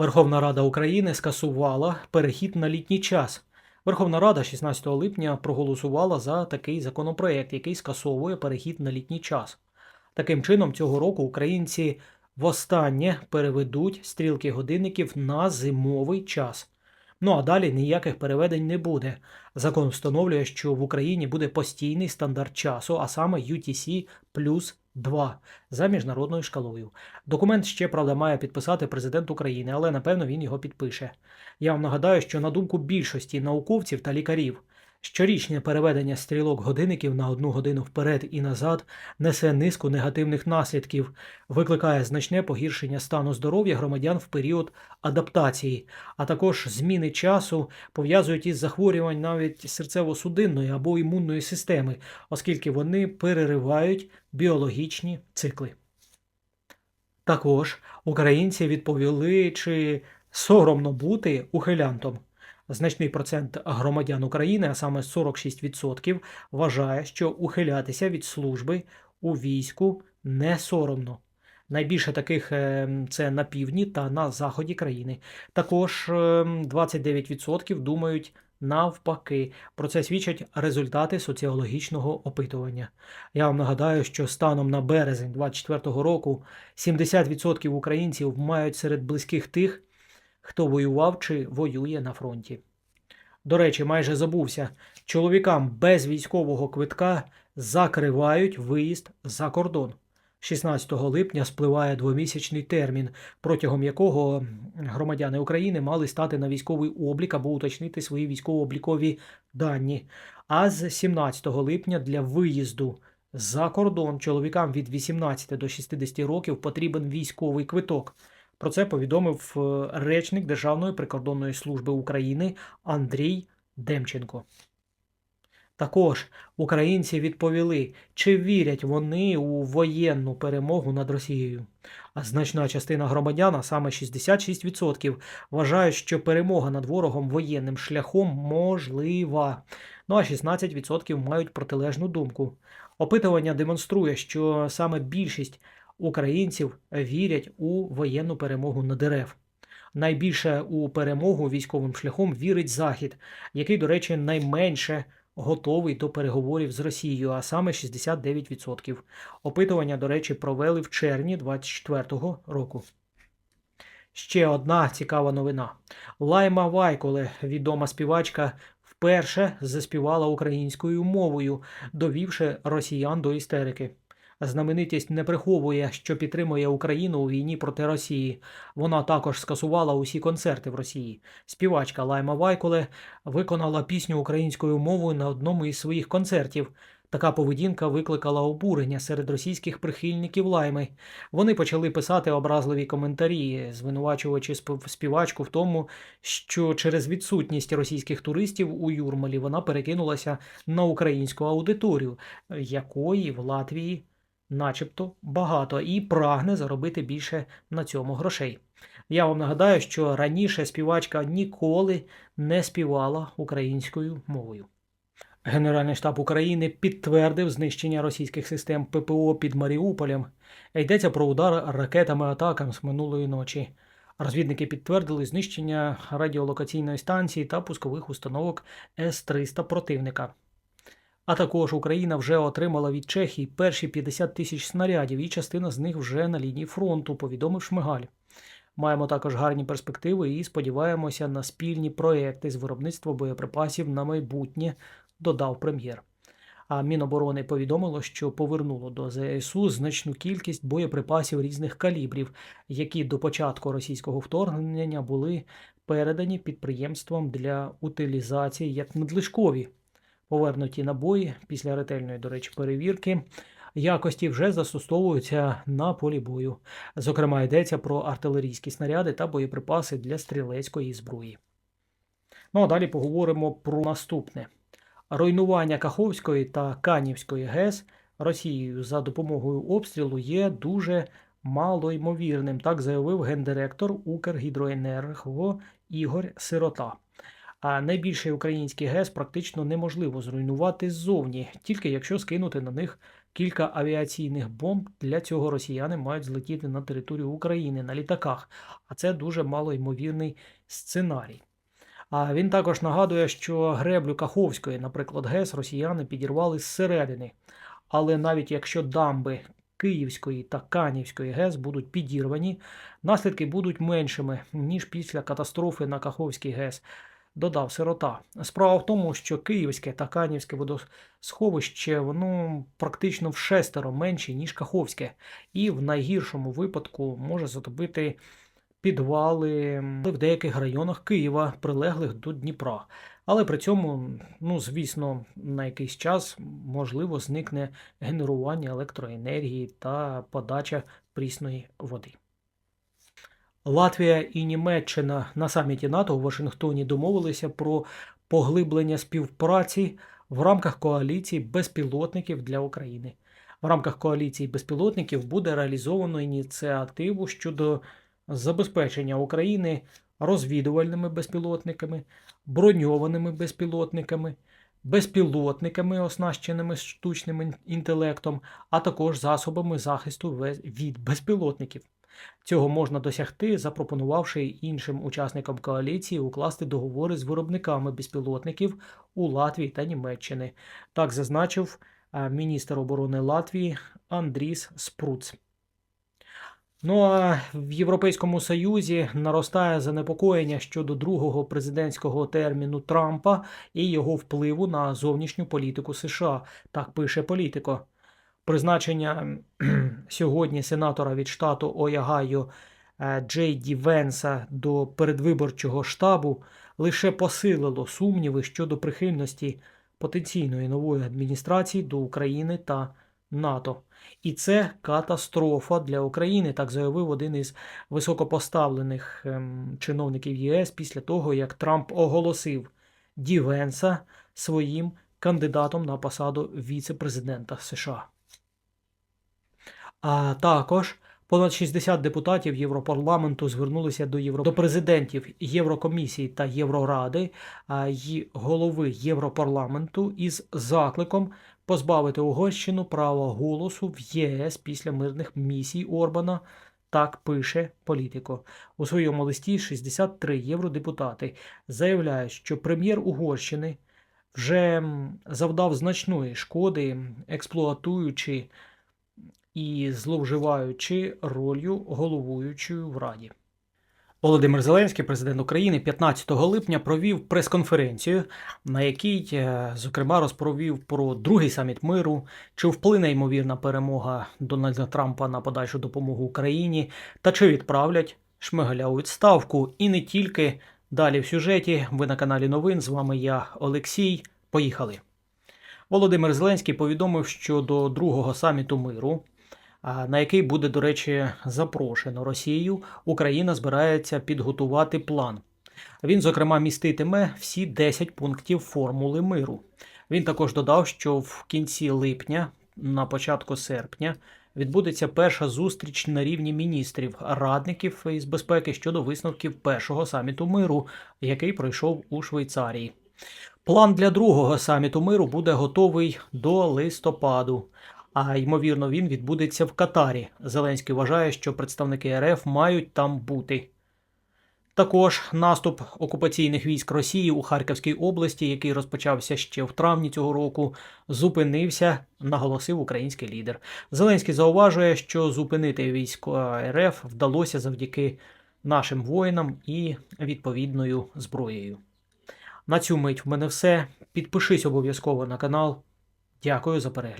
Верховна Рада України скасувала перехід на літній час. Верховна Рада 16 липня проголосувала за такий законопроект, який скасовує перехід на літній час. Таким чином, цього року українці востаннє переведуть стрілки годинників на зимовий час. Ну а далі ніяких переведень не буде. Закон встановлює, що в Україні буде постійний стандарт часу, а саме UTC плюс 2 за міжнародною шкалою. Документ ще, правда, має підписати президент України, але напевно він його підпише. Я вам нагадаю, що на думку більшості науковців та лікарів, щорічне переведення стрілок годинників на одну годину вперед і назад несе низку негативних наслідків, викликає значне погіршення стану здоров'я громадян в період адаптації, а також зміни часу пов'язують із захворювань навіть серцево-судинної або імунної системи, оскільки вони переривають біологічні цикли. Також українці відповіли, чи соромно бути ухилянтом. Значний процент громадян України, а саме 46%, вважає, що ухилятися від служби у війську не соромно. Найбільше таких е, це на півдні та на заході країни. Також е, 29% думають навпаки. Про це свідчать результати соціологічного опитування. Я вам нагадаю, що станом на березень 2024 року 70% українців мають серед близьких тих, хто воював чи воює на фронті. До речі, майже забувся, чоловікам без військового квитка закривають виїзд за кордон. 16 липня спливає двомісячний термін, протягом якого громадяни України мали стати на військовий облік або уточнити свої військово-облікові дані. А з 17 липня для виїзду за кордон чоловікам від 18 до 60 років потрібен військовий квиток. Про це повідомив е, речник Державної прикордонної служби України Андрій Демченко. Також українці відповіли, чи вірять вони у воєнну перемогу над Росією. А значна частина громадян, а саме 66%, вважають, що перемога над ворогом воєнним шляхом можлива. Ну а 16% мають протилежну думку. Опитування демонструє, що саме більшість українців вірять у воєнну перемогу над РФ. Найбільше у перемогу військовим шляхом вірить Захід, який, до речі, найменше готовий до переговорів з Росією, а саме 69%. Опитування, до речі, провели в червні 2024 року. Ще одна цікава новина. Лайма Вайколе, відома співачка, вперше заспівала українською мовою, довівши росіян до істерики. Знаменитість не приховує, що підтримує Україну у війні проти Росії. Вона також скасувала усі концерти в Росії. Співачка Лайма Вайколе виконала пісню українською мовою на одному із своїх концертів. Така поведінка викликала обурення серед російських прихильників лайми. Вони почали писати образливі коментарі, звинувачуючи спів- співачку в тому, що через відсутність російських туристів у Юрмалі вона перекинулася на українську аудиторію, якої в Латвії начебто багато, і прагне заробити більше на цьому грошей. Я вам нагадаю, що раніше співачка ніколи не співала українською мовою. Генеральний штаб України підтвердив знищення російських систем ППО під Маріуполем. Йдеться про удар ракетами атакам з минулої ночі. Розвідники підтвердили знищення радіолокаційної станції та пускових установок С-300 противника. А також Україна вже отримала від Чехії перші 50 тисяч снарядів, і частина з них вже на лінії фронту, повідомив Шмигаль. Маємо також гарні перспективи і сподіваємося на спільні проекти з виробництва боєприпасів на майбутнє, додав прем'єр. А Міноборони повідомило, що повернуло до ЗСУ значну кількість боєприпасів різних калібрів, які до початку російського вторгнення були передані підприємствам для утилізації як надлишкові. Повернуті набої після ретельної, до речі, перевірки якості вже застосовуються на полі бою. Зокрема, йдеться про артилерійські снаряди та боєприпаси для стрілецької зброї. Ну а далі поговоримо про наступне: руйнування Каховської та Канівської ГЕС Росією за допомогою обстрілу є дуже малоймовірним, так заявив гендиректор Укргідроенерго Ігор Сирота. А найбільший український ГЕС практично неможливо зруйнувати ззовні, тільки якщо скинути на них кілька авіаційних бомб. Для цього росіяни мають злетіти на територію України на літаках, а це дуже малоймовірний сценарій. А він також нагадує, що греблю Каховської, наприклад, ГЕС, росіяни підірвали зсередини. Але навіть якщо дамби Київської та Канівської ГЕС будуть підірвані, наслідки будуть меншими, ніж після катастрофи на Каховській ГЕС, додав сирота. Справа в тому, що Київське та Канівське водосховище воно практично в шестеро менше, ніж Каховське, і в найгіршому випадку може затопити підвали в деяких районах Києва, прилеглих до Дніпра. Але при цьому, ну звісно, на якийсь час можливо зникне генерування електроенергії та подача прісної води. Латвія і Німеччина на саміті НАТО у Вашингтоні домовилися про поглиблення співпраці в рамках коаліції безпілотників для України. В рамках коаліції безпілотників буде реалізовано ініціативу щодо забезпечення України розвідувальними безпілотниками, броньованими безпілотниками, безпілотниками, оснащеними штучним інтелектом, а також засобами захисту від безпілотників. Цього можна досягти, запропонувавши іншим учасникам коаліції укласти договори з виробниками безпілотників у Латвії та Німеччини. Так зазначив е, міністр оборони Латвії Андріс Спруц. Ну а в Європейському Союзі наростає занепокоєння щодо другого президентського терміну Трампа і його впливу на зовнішню політику США. Так пише політико. Призначення сьогодні сенатора від штату Ойагайо е, Джей Ді Венса до передвиборчого штабу лише посилило сумніви щодо прихильності потенційної нової адміністрації до України та НАТО. І це катастрофа для України, так заявив один із високопоставлених ем, чиновників ЄС після того, як Трамп оголосив Ді Венса своїм кандидатом на посаду віце-президента США. А також понад 60 депутатів Європарламенту звернулися до, Євро... до президентів Єврокомісії та Євроради й голови Європарламенту із закликом позбавити Угорщину права голосу в ЄС після мирних місій Орбана. Так пише політико. У своєму листі 63 євродепутати заявляють, що прем'єр Угорщини вже завдав значної шкоди, експлуатуючи і зловживаючи ролью головуючою в Раді. Володимир Зеленський, президент України, 15 липня провів прес-конференцію, на якій, е, зокрема, розповів про другий саміт миру, чи вплине ймовірна перемога Дональда Трампа на подальшу допомогу Україні, та чи відправлять Шмигаля у відставку. І не тільки далі в сюжеті. Ви на каналі Новин. З вами я, Олексій. Поїхали. Володимир Зеленський повідомив, що до другого саміту миру, на який буде, до речі, запрошено Росію, Україна збирається підготувати план. Він, зокрема, міститиме всі 10 пунктів формули миру. Він також додав, що в кінці липня, на початку серпня, відбудеться перша зустріч на рівні міністрів, радників із безпеки щодо висновків першого саміту миру, який пройшов у Швейцарії. План для другого саміту миру буде готовий до листопаду. А ймовірно, він відбудеться в Катарі. Зеленський вважає, що представники РФ мають там бути. Також наступ окупаційних військ Росії у Харківській області, який розпочався ще в травні цього року, зупинився, наголосив український лідер. Зеленський зауважує, що зупинити військо РФ вдалося завдяки нашим воїнам і відповідною зброєю. На цю мить в мене все. Підпишись обов'язково на канал. Дякую за перегляд.